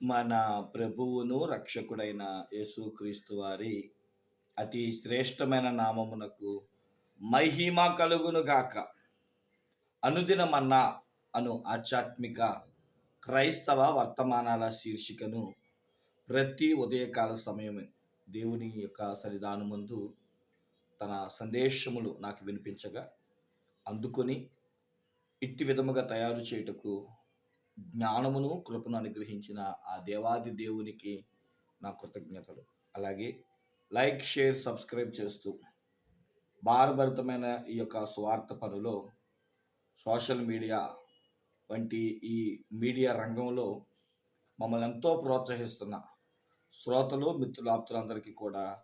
మన ప్రభువును రక్షకుడైన యేసుక్రీస్తు వారి అతి శ్రేష్టమైన నామమునకు మహిమ కలుగును గాక. అనుదిన అను ఆధ్యాత్మిక క్రైస్తవ వర్తమానాల శీర్షికను ప్రతి ఉదయకాల సమయం దేవుని యొక్క సన్నిధానమందు తన సందేశములు నాకు వినిపించగా అందుకొని ఇట్టి విధముగా తయారు చేయుటకు జ్ఞానమును కృపను అనుగ్రహించిన ఆ దేవాది దేవునికి నా కృతజ్ఞతలు. అలాగే లైక్ షేర్ సబ్స్క్రైబ్ చేస్తూ భారభరితమైన ఈ యొక్క స్వార్థ పనులో సోషల్ మీడియా వంటి ఈ మీడియా రంగంలో మమ్మల్ని ఎంతో ప్రోత్సహిస్తున్న శ్రోతలు మిత్రులాప్తులందరికీ కూడా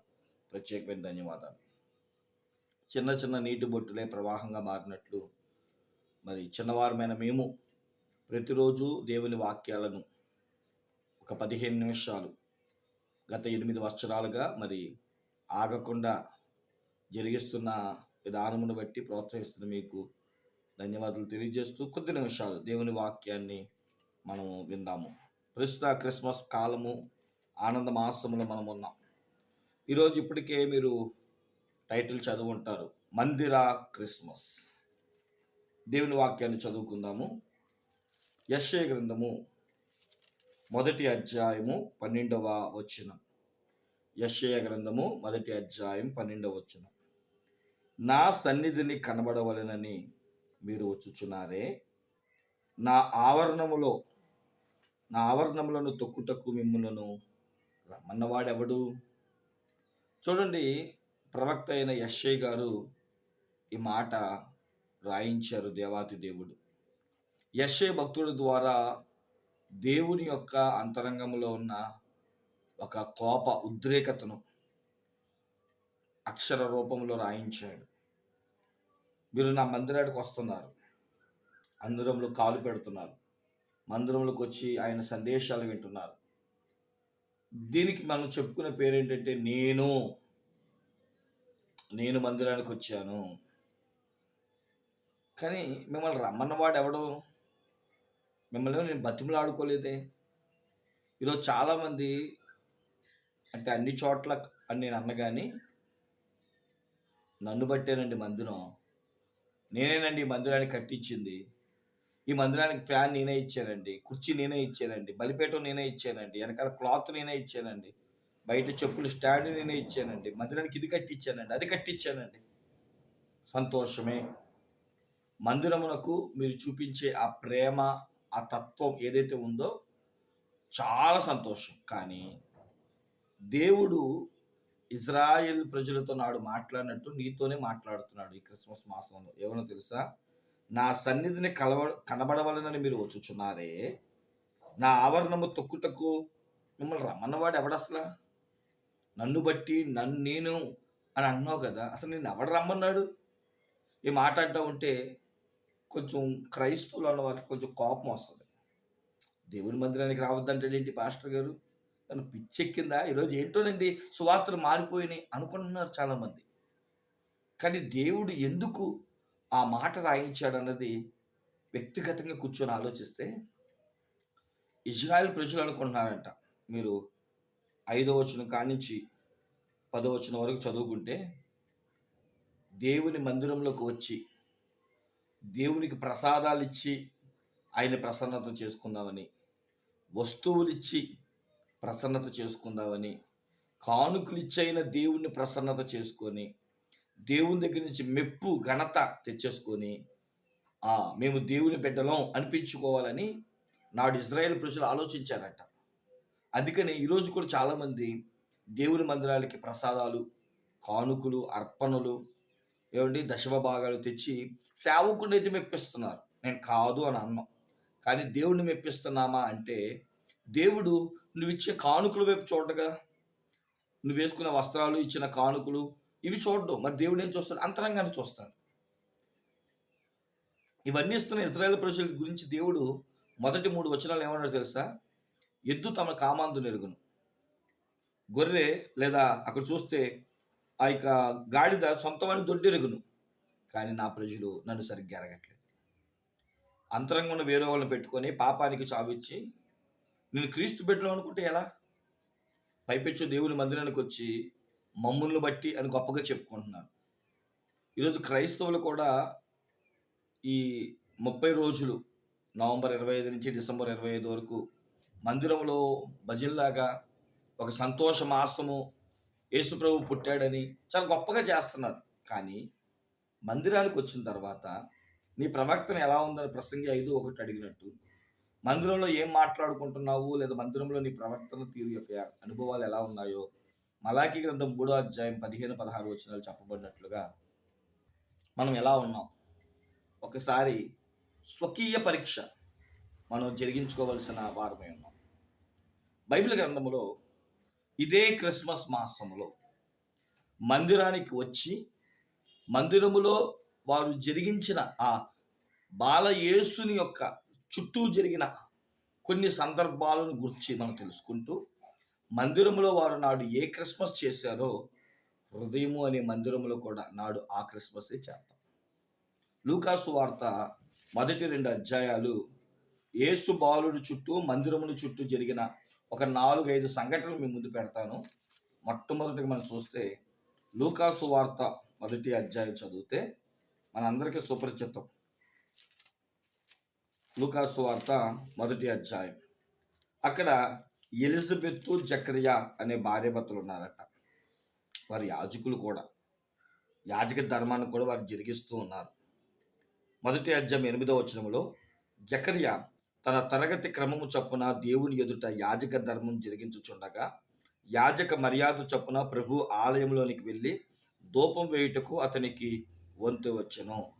ప్రత్యేకమైన ధన్యవాదాలు. చిన్న చిన్న నీటి బొట్టులే ప్రవాహంగా మారినట్లు మరి చిన్నవారమైన మేము ప్రతిరోజు దేవుని వాక్యాలను ఒక పదిహేను నిమిషాలు గత ఎనిమిది సంవత్సరాలుగా మరి ఆగకుండా జరిగిస్తున్న విధానమును బట్టి ప్రోత్సహిస్తున్న మీకు ధన్యవాదాలు తెలియజేస్తూ కొద్ది నిమిషాలు దేవుని వాక్యాన్ని మనము విందాము. ప్రస్తుత క్రిస్మస్ కాలము ఆనంద మాసములో మనం ఉన్నాం. ఈరోజు ఇప్పటికే మీరు టైటిల్ చదువుంటారు మందిర క్రిస్మస్. దేవుని వాక్యాన్ని చదువుకుందాము. యశ్య గ్రంథము మొదటి అధ్యాయము పన్నెండవ వచనం. యశ్య గ్రంథము మొదటి అధ్యాయం పన్నెండవ వచనం. నా సన్నిధిని కనబడవలెనని మీరు వచ్చుచున్నారే? నా ఆవరణములో నా ఆవరణములను తొక్కుటకు మిమ్ములను రమ్మన్నవాడెవడు? చూడండి ప్రవక్త అయిన యశ్య గారు ఈ మాట రాయించారు దేవాతి దేవుడు. యశే భక్తుడి ద్వారా దేవుని యొక్క అంతరంగంలో ఉన్న ఒక కోప ఉద్రేకతను అక్షర రూపంలో రాయించాడు. మీరు నా మందిరానికి వస్తున్నారు. అందరంలో కాలు పెడుతున్నారు. మందిరంలోకి వచ్చి ఆయన సందేశాలు వింటున్నారు. దీనికి మనం చెప్పుకునే పేరు ఏంటంటే నేను నేను మందిరానికి వచ్చాను. కానీ మిమ్మల్ని రమ్మన్నవాడు ఎవడు మిమ్మల్ని నేను బతిమలాడుకోలేదే. ఈరోజు చాలామంది అంటే అన్ని చోట్ల అని నేను అన్నగాని నన్ను బట్టేనండి మందిరం నేనేనండి ఈ మందిరాన్ని కట్టించింది. ఈ మందిరానికి ఫ్యాన్ నేనే ఇచ్చానండి కుర్చీ నేనే ఇచ్చానండి బలిపేటం నేనే ఇచ్చానండి వెనకాల క్లాత్ నేనే ఇచ్చానండి బయట చెప్పులు స్టాండ్ నేనే ఇచ్చానండి మందిరానికి ఇది కట్టించానండి అది కట్టించానండి. సంతోషమే. మందిరమునకు మీరు చూపించే ఆ ప్రేమ ఆ తత్వం ఏదైతే ఉందో చాలా సంతోషం. కానీ దేవుడు ఇజ్రాయెల్ ప్రజలతో నాడు మాట్లాడినట్టు నీతోనే మాట్లాడుతున్నాడు ఈ క్రిస్మస్ మాసంలో. ఏమన్నా తెలుసా? నా సన్నిధిని కలవ కనబడవలనని మీరు వచ్చుచున్నారే. నా ఆవరణము తొక్కుటకు మిమ్మల్ని రమ్మన్నవాడు ఎవడసలా? నన్ను బట్టి నన్ను నేను అని అన్నావు కదా అసలు నేను ఎవడు రమ్మన్నాడు? ఈ మాట అంటూ ఉంటే కొంచెం క్రైస్తవులు అన్న వారికి కొంచెం కోపం వస్తుంది. దేవుని మందిరానికి రావద్దంటాడు ఏంటి పాస్టర్ గారు? తను పిచ్చెక్కిందా? ఈరోజు ఏంటోనండి సువార్తలు మారిపోయినాయి అనుకుంటున్నారు చాలామంది. కానీ దేవుడు ఎందుకు ఆ మాట రాయించాడు అన్నది వ్యక్తిగతంగా కూర్చొని ఆలోచిస్తే ఇజ్రాయెల్ ప్రజలు అనుకుంటున్నారంట. మీరు ఐదో వచనం కానించి పదో వచనం వరకు చదువుకుంటే దేవుని మందిరంలోకి వచ్చి దేవునికి ప్రసాదాలు ఇచ్చి ఆయన ప్రసన్నత చేసుకుందామని వస్తువులు ఇచ్చి ప్రసన్నత చేసుకుందామని కానుకలు ఇచ్చైన దేవుణ్ణి ప్రసన్నత చేసుకొని దేవుని దగ్గర నుంచి మెప్పు ఘనత తెచ్చేసుకొని ఆ మేము దేవుని బిడ్డలం అనిపించుకోవాలని నాడు ఇజ్రాయేల్ ప్రజలు ఆలోచించారట. అందుకని ఈరోజు కూడా చాలామంది దేవుని మందిరాలకి ప్రసాదాలు కానుకలు అర్పణలు ఏమండి దశమ భాగాలు తెచ్చి సేవకుడిని అయితే మెప్పిస్తున్నారు. నేను కాదు అని అన్నాం. కానీ దేవుడిని మెప్పిస్తున్నామా అంటే దేవుడు నువ్వు ఇచ్చే కానుకల వైపు చూడగా నువ్వు వేసుకున్న వస్త్రాలు ఇచ్చిన కానుకలు ఇవి చూడడం. మరి దేవుడు ఏం చూస్తాడు? అంతరంగాన్ని చూస్తాడు. ఇవన్నీ ఇస్తున్న ఇజ్రాయేల్ ప్రజల గురించి దేవుడు మొదటి మూడు వచనాలు ఏమన్నాడు తెలుసా? ఎద్దు తమ కామాందు నెరుగును గొర్రె లేదా అక్కడ చూస్తే ఆ యొక్క గాడిద సొంతమని దొడ్డెరుగును కానీ నా ప్రజలు నన్ను సరిగ్గా ఎరగట్లేదు. అంతరంగంలో ఉన్న వేరే వాళ్ళని పెట్టుకొని పాపానికి చావిచ్చి నేను క్రీస్తు బిడ్డలో అనుకుంటే ఎలా? పైపెచ్చు దేవుని మందిరానికి వచ్చి మమ్ములను బట్టి అని గొప్పగా చెప్పుకుంటున్నాను. ఈరోజు క్రైస్తవులు కూడా ఈ ముప్పై రోజులు నవంబర్ ఇరవై ఐదు నుంచి డిసెంబర్ ఇరవై ఐదు వరకు మందిరంలో భజన్లాగా ఒక సంతోష మాసము యేసుప్రభు పుట్టాడని చాలా గొప్పగా చేస్తున్నారు. కానీ మందిరానికి వచ్చిన తర్వాత నీ ప్రవక్తను ఎలా ఉందని ప్రసంగి ఐదు ఒకటి అడిగినట్టు మందిరంలో ఏం మాట్లాడుకుంటున్నావు లేదా మందిరంలో నీ ప్రవర్తన తీరు యొక్క అనుభవాలు ఎలా ఉన్నాయో మలాకి గ్రంథం మూడో అధ్యాయం పదిహేను పదహారు వచనాలు చెప్పబడినట్లుగా మనం ఎలా ఉన్నాం? ఒకసారి స్వకీయ పరీక్ష మనం జరిగించుకోవలసిన వారమై ఉన్నాం. బైబిల్ గ్రంథములో ఇదే క్రిస్మస్ మాసములో మందిరానికి వచ్చి మందిరములో వారు జరిగించిన ఆ బాలయేసుని యొక్క చుట్టూ జరిగిన కొన్ని సందర్భాలను గురించి మనం తెలుసుకుంటూ మందిరములో వారు నాడు ఏ క్రిస్మస్ చేశారో హృదయము అనే మందిరములో కూడా నాడు ఆ క్రిస్మసే చేస్తాం. లూకాసు వార్త మొదటి రెండు అధ్యాయాలు యేసు బాలుడు చుట్టూ మందిరముల చుట్టూ జరిగిన ఒక నాలుగు ఐదు సంఘటనలు మీ ముందు పెడతాను. మొట్టమొదటిగా మనం చూస్తే లూకాసు వార్త మొదటి అధ్యాయం చదివితే మనందరికీ సుపరిచితం. లూకాసు వార్త మొదటి అధ్యాయం. అక్కడ ఎలిజబెత్ జకరియా అనే భార్యభర్తలు ఉన్నారట. వారి యాజకులు కూడా. యాజక ధర్మాన్ని కూడా వారు జరిగిస్తూ ఉన్నారు. మొదటి అధ్యాయం ఎనిమిదో వచనంలో జకరియా తన తరగతి క్రమము చొప్పున దేవుని ఎదుట యాజక ధర్మం జరిగించుచుండగా యాజక మర్యాద చొప్పున ప్రభు ఆలయంలోనికి వెళ్ళి దూపం వేయుటకు అతనికి వంతు వచ్చెను.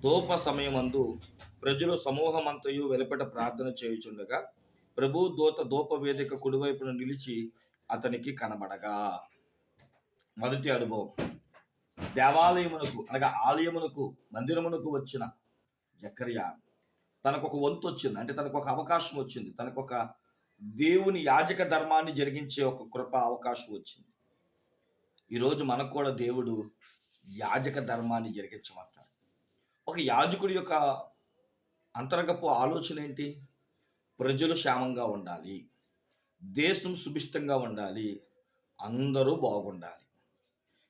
దూప సమయమందు ప్రజలు సమూహమంతయు వెలుపట ప్రార్థన చేయుచుండగా ప్రభు దూత దూప వేదిక కుడివైపున నిలిచి అతనికి కనబడగా. మొదటి అనుభవం. దేవాలయమునకు అనగా ఆలయమునకు మందిరమునకు వచ్చిన జకర్యా తనకు ఒక వంతు వచ్చింది అంటే తనకు ఒక అవకాశం వచ్చింది తనకు ఒక దేవుని యాజక ధర్మాన్ని జరిగించే ఒక కృప అవకాశం వచ్చింది. ఈరోజు మనకు కూడా దేవుడు యాజక ధర్మాన్ని జరిగించమంటాడు. ఒక యాజకుడి యొక్క అంతర్గపు ఆలోచన ఏంటి? ప్రజలు క్షేమంగా ఉండాలి. దేశం సుభిష్టంగా ఉండాలి. అందరూ బాగుండాలి.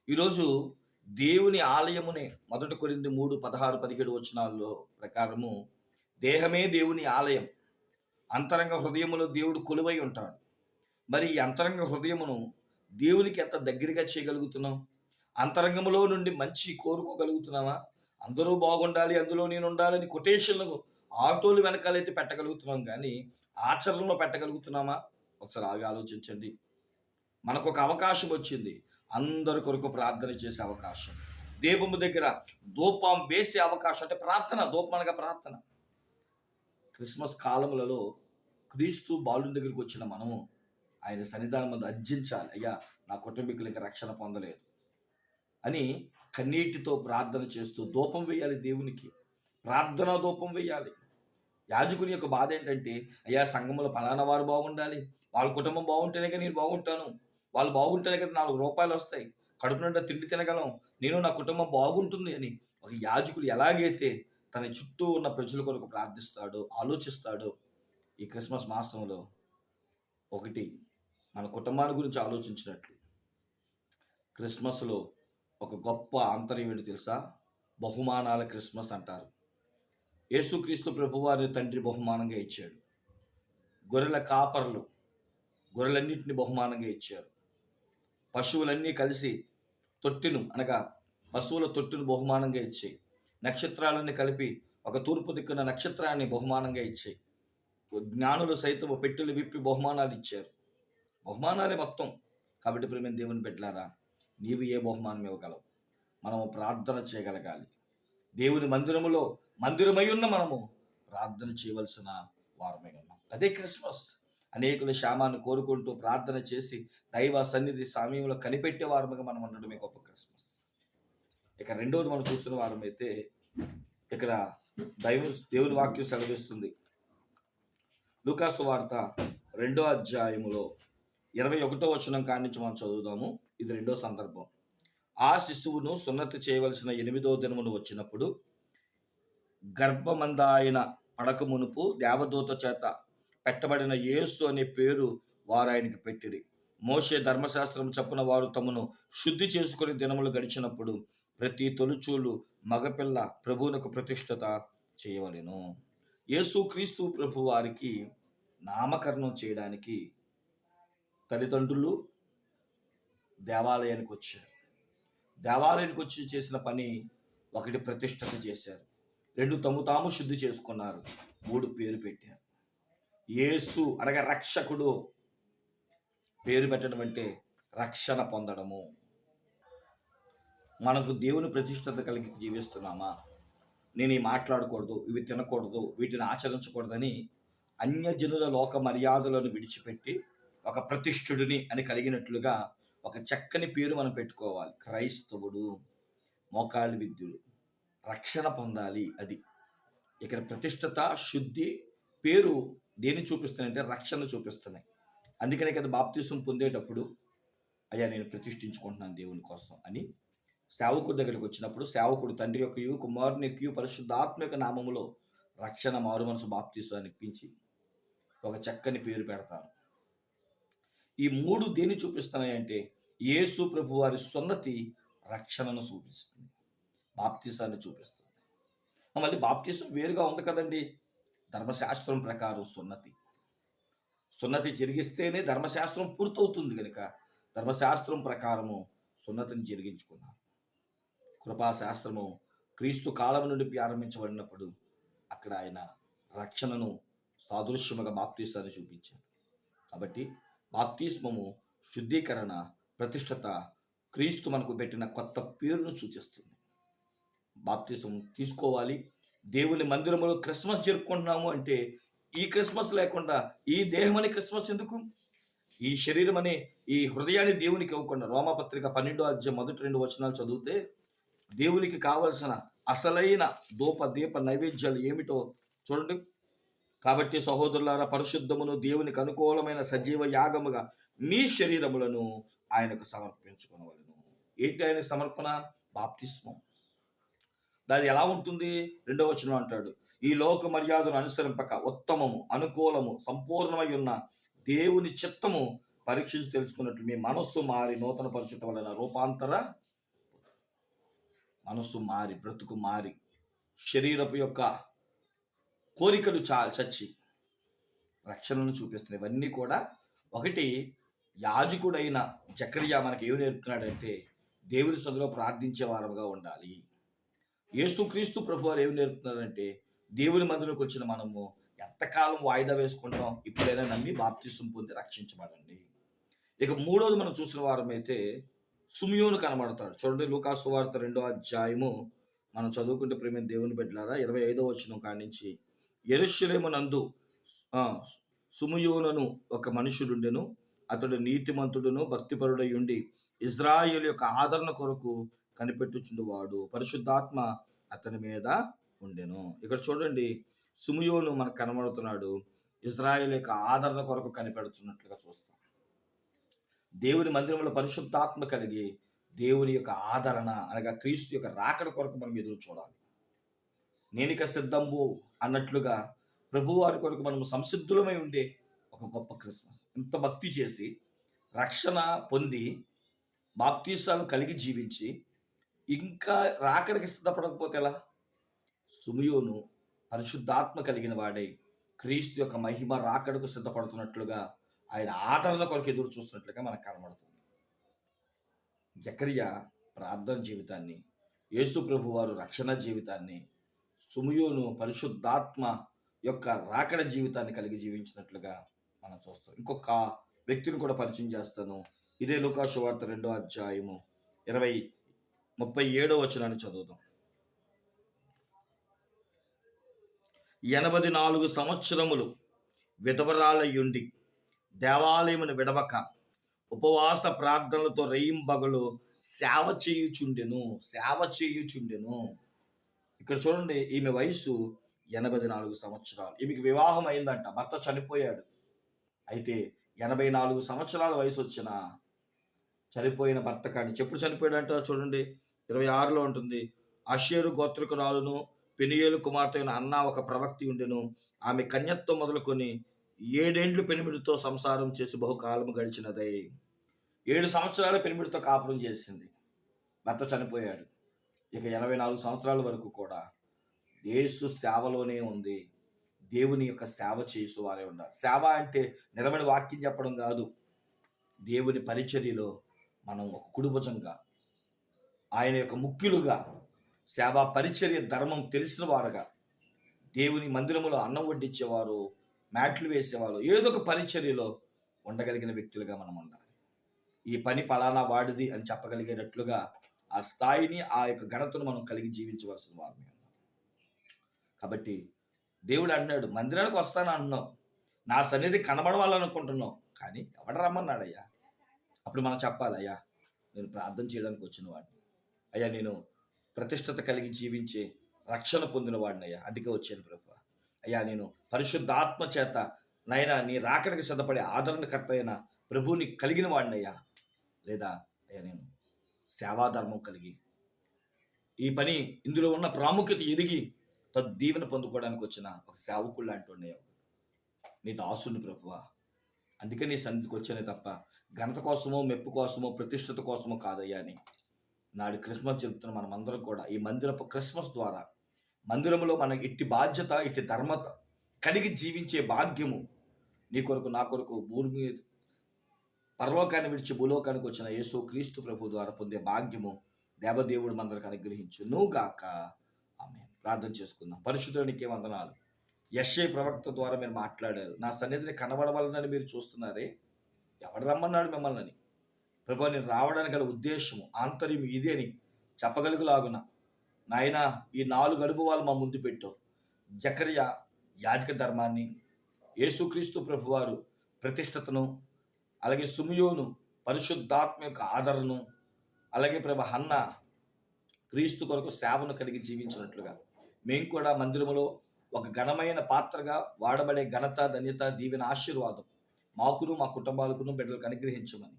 ఈరోజు దేవుని ఆలయమునే మొదటి కొరింది మూడు పదహారు పదిహేడు వచనాల్లో ప్రకారము దేహమే దేవుని ఆలయం. అంతరంగ హృదయములో దేవుడు కొలువై ఉంటాడు. మరి ఈ అంతరంగ హృదయమును దేవునికి ఎంత దగ్గరగా చేయగలుగుతున్నాం అంతరంగములో నుండి మంచి కోరుకోగలుగుతున్నావా? అందరూ బాగుండాలి అందులో నేను ఉండాలని కొటేషన్లు ఆటోలు వెనకాలైతే పెట్టగలుగుతున్నాం కానీ ఆచరణలో పెట్టగలుగుతున్నామా? ఒకసారి ఆగి ఆలోచించండి. మనకు ఒక అవకాశం వచ్చింది. అందరి కొరకు ప్రార్థన చేసే అవకాశం. దీపము దగ్గర ధూపం వేసే అవకాశం అంటే ప్రార్థన ధూపం అనగా ప్రార్థన. క్రిస్మస్ కాలములలో క్రీస్తు బాలుని దగ్గరికి వచ్చిన మనము ఆయన సన్నిధానం ముందు అర్జించాలి. అయ్యా నా కుటుంబీకులు ఇంకా రక్షణ పొందలేదు అని కన్నీటితో ప్రార్థన చేస్తూ ధూపం వేయాలి దేవునికి. ప్రార్థన ధూపం వేయాలి. యాజకుని యొక్క బాధ ఏంటంటే అయ్యా సంఘంలో ఫలానా వారు బాగుండాలి. వాళ్ళ కుటుంబం బాగుంటేనే కదా నేను బాగుంటాను. వాళ్ళు బాగుంటేనే కదా నాలుగు రూపాయలు వస్తాయి. కడుపు నిండా తిండి తినగలం. నేను నా కుటుంబం బాగుంటుంది అని ఒక యాజకుడు ఎలాగైతే తన చుట్టూ ఉన్న ప్రజల కొరకు ప్రార్థిస్తాడు ఆలోచిస్తాడు ఈ క్రిస్మస్ మాసంలో. ఒకటి మన కుటుంబాన్ని గురించి ఆలోచించినట్లు. క్రిస్మస్లో ఒక గొప్ప ఆంతర్యం ఏంటి తెలుసా? బహుమానాల క్రిస్మస్ అంటారు. యేసుక్రీస్తు ప్రభువారి తండ్రి బహుమానంగా ఇచ్చాడు. గొర్రెల కాపర్లు గొర్రెలన్నింటినీ బహుమానంగా ఇచ్చారు. పశువులన్నీ కలిసి తొట్టిను అనగా పశువుల తొట్టిను బహుమానంగా ఇచ్చాయి. నక్షత్రాలన్నీ కలిపి ఒక తూర్పు దిక్కున నక్షత్రాన్ని బహుమానంగా ఇచ్చాయి జ్ఞానులు సైతం పెట్టెలు విప్పి బహుమానాలు ఇచ్చారు. బహుమానాలే మొత్తం. కాబట్టి ప్రేమ దేవుని పెట్టారా నీవు ఏ బహుమానం ఇవ్వగలవు? మనము ప్రార్థన చేయగలగాలి. దేవుని మందిరములో మందిరమై ఉన్న మనము ప్రార్థన చేయవలసిన వారమై ఉన్నాం. అదే క్రిస్మస్. అనేకుల శ్యామాన్ని కోరుకుంటూ ప్రార్థన చేసి దైవ సన్నిధి సమయంలో కనిపెట్టే వారముగా మనం ఉండడమే గొప్ప క్రిస్మస్. ఇక రెండవది మనం చూస్తున్న వారమైతే అయితే ఇక్కడ దైవ దేవుని వాక్యం సెలవిస్తుంది. లూకాసు వార్త రెండో అధ్యాయములో ఇరవై ఒకటో వచనం కాడి నుంచి మనం చదువుదాము. ఇది రెండో సందర్భం. ఆ శిశువును సున్నతి చేయవలసిన ఎనిమిదో దినమును వచ్చినప్పుడు గర్భమందాయన పడక మునుపు దేవదూత చేత పెట్టబడిన యేసు అనే పేరు వారు ఆయనకి పెట్టిరి. మోషే ధర్మశాస్త్రం చెప్పిన వారు తమను శుద్ధి చేసుకుని దినములు గడిచినప్పుడు ప్రతి తొలుచూలు మగపిల్ల ప్రభువునకు ప్రతిష్ఠత చేయవలెను. యేసు క్రీస్తు ప్రభు వారికి నామకరణం చేయడానికి తల్లిదండ్రులు దేవాలయానికి వచ్చారు. దేవాలయానికి వచ్చి చేసిన పని ఒకటి ప్రతిష్టత చేశారు. రెండు తము తాము శుద్ధి చేసుకున్నారు. మూడు పేరు పెట్టారు. యేసు అనగా రక్షకుడు. పేరు పెట్టడం అంటే రక్షణ పొందడము. మనకు దేవుని ప్రతిష్టత కలిగి జీవిస్తున్నామా? నేను ఈ మాట్లాడకూడదు ఇవి తినకూడదు వీటిని ఆచరించకూడదని అన్యజనుల లోక మర్యాదలను విడిచిపెట్టి ఒక ప్రతిష్ఠుడిని అని కలిగినట్లుగా ఒక చక్కని పేరు మనం పెట్టుకోవాలి. క్రైస్తవుడు మోకాలి విద్యుడు. రక్షణ పొందాలి అది. ఇక్కడ ప్రతిష్టత శుద్ధి పేరు దేన్ని చూపిస్తున్నాయంటే రక్షణ చూపిస్తున్నాయి. అందుకనే కదా బాప్తీసం పొందేటప్పుడు అయ్యా నేను ప్రతిష్ఠించుకుంటున్నాను దేవుని కోసం అని సేవకుడి దగ్గరికి వచ్చినప్పుడు సేవకుడు తండ్రి యొక్క కుమారుని యొక్క పరిశుద్ధాత్మ యొక్క నామములో రక్షణ మారు మనసు బాప్తీసు అనిపించి ఇప్పించి ఒక చక్కని పేరు పెడతారు. ఈ మూడు దేన్ని చూపిస్తున్నాయంటే యేసు ప్రభు వారి సున్నతి రక్షణను చూపిస్తుంది బాప్తీసాన్ని చూపిస్తుంది. మళ్ళీ బాప్తీసం వేరుగా ఉంది కదండి. ధర్మశాస్త్రం ప్రకారం సున్నతి. సున్నతి జరిగిస్తేనే ధర్మశాస్త్రం పూర్తవుతుంది కనుక ధర్మశాస్త్రం ప్రకారము సున్నతిని జరిగించుకున్నారు. కృపాశాస్త్రము క్రీస్తు కాలం నుండి ప్రారంభించబడినప్పుడు అక్కడ ఆయన రక్షణను సాదృశ్యముగా బాప్తీసాన్ని చూపించారు కాబట్టి బాప్తిస్మము శుద్ధీకరణ ప్రతిష్టత క్రీస్తు మనకు పెట్టిన కొత్త పేరును సూచిస్తుంది. బాప్తిసం తీసుకోవాలి. దేవుని మందిరములో క్రిస్మస్ జరుపుకుంటున్నాము అంటే ఈ క్రిస్మస్ లేకుండా ఈ దేహం అనే క్రిస్మస్ ఎందుకు? ఈ శరీరం అనే ఈ హృదయాన్ని దేవునికి ఇవ్వకుండా రోమపత్రిక పన్నెండో అధ్యాయం మొదటి రెండు వచనాలు చదివితే దేవునికి కావలసిన అసలైన దూప దీప నైవేద్యాలు ఏమిటో చూడండి. కాబట్టి సహోదరులారా పరిశుద్ధమును దేవునికి అనుకూలమైన సజీవ యాగముగా మీ శరీరములను ఆయనకు సమర్పించుకునవలను. ఏంటి ఆయన సమర్పణ? బాప్తిస్మం దాని ఎలా ఉంటుంది? రెండవ వచనం అంటాడు ఈ లోక మర్యాదను అనుసరింపక ఉత్తమము అనుకూలము సంపూర్ణమై ఉన్న దేవుని చిత్తము పరీక్షించి తెలుసుకున్నట్లు మీ మనస్సు మారి నూతన పరచుట వలన రూపాంతర మనస్సు మారి బ్రతుకు మారి శరీరపు యొక్క కోరికలు చా చచ్చి రక్షణను చూపిస్తున్నాయి. ఇవన్నీ కూడా ఒకటి యాజకుడైన జకరియా మనకి ఏం నేర్పుతున్నాడంటే దేవుని సదులో ప్రార్థించే వారముగా ఉండాలి. యేసుక్రీస్తు ప్రభు వారు ఏం నేర్పుతున్నారంటే దేవుని మందిలోకి వచ్చిన మనము ఎంతకాలం వాయిదా వేసుకుంటాం ఇప్పుడైనా నమ్మి బాప్తిసం పొంది రక్షించబడండి. ఇక మూడోది మనం చూసిన వారమైతే సుమియోను కనబడతాడు. చూడండి లూకాసు వార్త రెండో అధ్యాయము. మనం చదువుకుంటే ప్రేమ దేవుని బిడ్డలారా ఇరవై ఐదో వచ్చిన కాడి నుంచి. ఎరుషులేము నందు ఆ, ఒక మనుషుడుండెను. అతడు నీతిమంతుడును భక్తిపరుడై ఉండి ఇజ్రాయేల్ యొక్క ఆదరణ కొరకు కనిపెట్టుచుండువాడు. పరిశుద్ధాత్మ అతని మీద ఉండెను. ఇక్కడ చూడండి సుమయోను మనకు కనబడుతున్నాడు. ఇజ్రాయేల్ యొక్క ఆదరణ కొరకు కనిపెడుతున్నట్లుగా చూస్తాం. దేవుని మందిరంలో పరిశుద్ధాత్మ కలిగి దేవుని యొక్క ఆదరణ అనగా క్రీస్తు యొక్క రాకడ కొరకు మనం ఎదురు చూడాలి. నేనిక సిద్ధంబు అన్నట్లుగా ప్రభువారి కొరకు మనం సంసిద్ధులమై ఉండే ఒక గొప్ప క్రిస్మస్. ఇంత భక్తి చేసి రక్షణ పొంది బాప్తీసాలను కలిగి జీవించి ఇంకా రాకడికి సిద్ధపడకపోతే ఎలా? సుమియోను పరిశుద్ధాత్మ కలిగిన వాడై క్రీస్తు యొక్క మహిమ రాకడకు సిద్ధపడుతున్నట్లుగా ఆయన ఆదరణ కొరకు ఎదురు చూస్తున్నట్లుగా మనకు కనబడుతుంది. జకరియా ప్రార్థన జీవితాన్ని యేసు ప్రభు వారు రక్షణ జీవితాన్ని సుమయోను పరిశుద్ధాత్మ యొక్క రాకడ జీవితాన్ని కలిగి జీవించినట్లుగా మనం చూస్తాం. ఇంకొక వ్యక్తిని కూడా పరిచయం చేస్తాను. ఇదే లూకాసు వార్త రెండో అధ్యాయము ఇరవై ముప్పై ఏడో వచనాన్ని చదువుదాం. ఎనభై నాలుగు సంవత్సరములు విధవరాలయుండి దేవాలయమును విడవక ఉపవాస ప్రార్థనలతో రెయింబగలు సేవ చేయుచుండెను సేవ చేయుచుండెను. ఇక్కడ చూడండి ఈమె వయసు ఎనభై నాలుగు సంవత్సరాలు. ఈమెకి వివాహం అయిందంట భర్త చనిపోయాడు. అయితే ఎనభై నాలుగు సంవత్సరాల వయసు వచ్చిన చనిపోయిన భర్త కానీ ఎప్పుడు చనిపోయాడంట చూడండి ఇరవై ఆరులో ఉంటుంది. అషేరు గోత్రకురాలును పెనియేలు కుమార్తె అయిన అన్న ఒక ప్రవక్తి ఉండెను. ఆమె కన్యత్వం మొదలుకొని ఏడేండ్లు పెనిమిడితో సంసారం చేసి బహుకాలం గడిచినదే ఏడు సంవత్సరాలు పెనిమిడితో కాపురం చేసింది. భర్త చనిపోయాడు. ఇక ఎనభై నాలుగు సంవత్సరాల వరకు కూడా యేసు సేవలోనే ఉంది. దేవుని యొక్క సేవ చేసు వారే ఉన్నారు. సేవ అంటే నిలబడి వాక్యం చెప్పడం కాదు. దేవుని పరిచర్యలో మనం ఒక కుడుభుజంగా ఆయన యొక్క ముఖ్యులుగా సేవా పరిచర్య ధర్మం తెలిసిన వారుగా దేవుని మందిరములో అన్నం వడ్డించేవారు మ్యాట్లు వేసేవాళ్ళు. ఏదో ఒక పరిచర్యలో ఉండగలిగిన వ్యక్తులుగా మనం ఉండాలి. ఈ పని పలానా వాడిది అని చెప్పగలిగేటట్లుగా ఆ స్థాయిని ఆ యొక్క ఘనతను మనం కలిగి జీవించవలసిన వారిని కాబట్టి దేవుడు అన్నాడు మందిరానికి వస్తాను అంటున్నావు నా సన్నిధి కనబడవాలనుకుంటున్నావు. కానీ ఎవడ రమ్మన్నాడయ్యా? అప్పుడు మనం చెప్పాలి అయ్యా నేను ప్రార్థన చేయడానికి వచ్చిన వాడిని. అయ్యా నేను ప్రతిష్టత కలిగి జీవించే రక్షణ పొందిన వాడిని అయ్యా అందుకే వచ్చాను ప్రభు అయ్యా నేను పరిశుద్ధాత్మ చేత నైనా నీ రాకడికి సిద్ధపడే ఆదరణకర్త అయిన ప్రభువుని కలిగిన వాడినయ్యా. లేదా అయ్యా నేను సేవాధర్మం కలిగి ఈ పని ఇందులో ఉన్న ప్రాముఖ్యత ఎరిగి తద్దీవెన పొందుకోవడానికి వచ్చిన ఒక సేవకుడు లాంటి నీ దాసుని ప్రభువా. అందుకే నీ సన్నిధికి వచ్చానే తప్ప ఘనత కోసమో మెప్పు కోసమో ప్రతిష్టత కోసమో కాదయ్యా అని నాడు క్రిస్మస్ చెబుతున్న మనమందరం కూడా ఈ మందిరపు క్రిస్మస్ ద్వారా మందిరంలో మనకి ఇట్టి బాధ్యత ఇట్టి ధర్మత కలిగి జీవించే భాగ్యము నీ కొరకు నా కొరకు భూమి మీద పరలోకాన్ని విడిచి భూలోకానికి వచ్చిన యేసు క్రీస్తు ప్రభు ద్వారా పొందే భాగ్యము దేవదేవుడు మనందరికి అనుగ్రహించు నువ్వు గాక. ఆమె ప్రార్థన చేసుకుందాం. పరిశుద్ధునికి వందనాలు. యశ్ఐ ప్రవక్త ద్వారా మీరు మాట్లాడారు. నా సన్నిధిని కనబడవలనని మీరు చూస్తున్నారే? ఎవడు రమ్మన్నాడు మిమ్మల్ని? ప్రభు నేను రావడానికి గల ఉద్దేశము ఆంతర్యం ఇదే అని చెప్పగలుగులాగున నాయన ఈ నాలుగు అనుభవాలు మా ముందు పెట్టావు జకర్య యాజక ధర్మాన్ని యేసుక్రీస్తు ప్రభువారు ప్రతిష్టతను అలాగే సుమియోను పరిశుద్ధాత్మ యొక్క ఆదరణను అలాగే ప్రభు హన్న క్రీస్తు కొరకు సేవను కలిగి జీవించినట్లుగా. మేము కూడా మందిరములో ఒక ఘనమైన పాత్రగా వాడబడే ఘనత ధన్యత దీవెన ఆశీర్వాదం మాకును మా కుటుంబాలకును బిడ్డలకు అనుగ్రహించమని.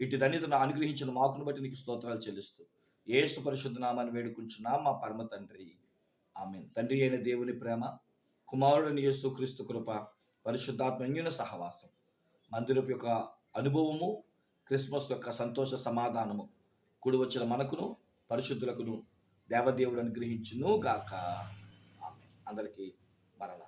ఇటు ధన్యతను అనుగ్రహించిన మాకును బట్టి నీకు స్తోత్రాలు చెల్లిస్తూ ఏసు పరిశుద్ధ నామాన్ని మా పరమ తండ్రి. ఆమె తండ్రి అయిన దేవుని ప్రేమ కుమారుడిని యేసు క్రీస్తు కృప పరిశుద్ధాత్మన్యున సహవాసం. మందిరపు యొక్క అనుభవము క్రిస్మస్ యొక్క సంతోష సమాధానము కూడి వచ్చిన మనకును పరిశుద్ధులకును దేవదేవుడు అనుగ్రహించును గాక. ఆమె అందరికీ మరణ